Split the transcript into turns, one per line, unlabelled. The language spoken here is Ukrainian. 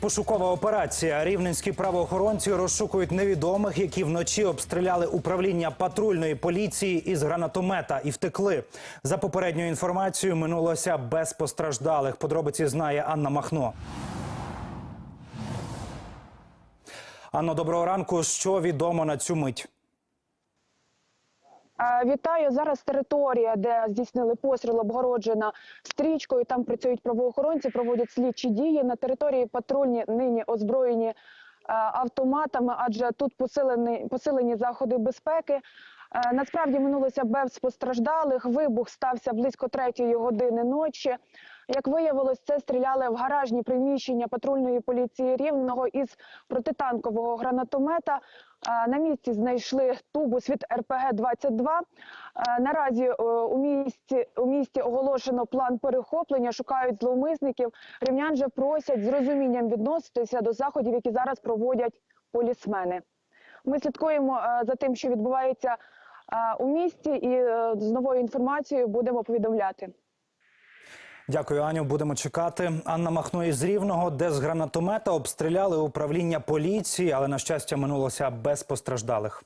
Пошукова операція. Рівненські правоохоронці розшукують невідомих, які вночі обстріляли управління патрульної поліції із гранатомета і втекли. За попередньою інформацією, минулося без постраждалих. Подробиці знає Анна Махно. Анно, доброго ранку. Що відомо на цю мить?
Вітаю зараз. Територія, де здійснили постріл, обгороджена стрічкою. Там працюють правоохоронці, проводять слідчі дії. На території патрульні нині озброєні автоматами, адже тут посилені, посилені заходи безпеки. Е, Насправді минулося без постраждалих. Вибух стався близько третьої години ночі. Як виявилось, це стріляли в гаражні приміщення патрульної поліції рівного із протитанкового гранатомета. Е, На місці знайшли тубус від РПГ 22 Е, Наразі у місті у місті оголошено план перехоплення. Шукають зловмисників. Рівнян же просять з розумінням відноситися до заходів, які зараз проводять полісмени. Ми слідкуємо за тим, що відбувається у місті, і е, з новою інформацією будемо повідомляти.
Дякую, Аню. Будемо чекати. Анна Махно із Рівного, де з гранатомета обстріляли управління поліції, але на щастя минулося без постраждалих.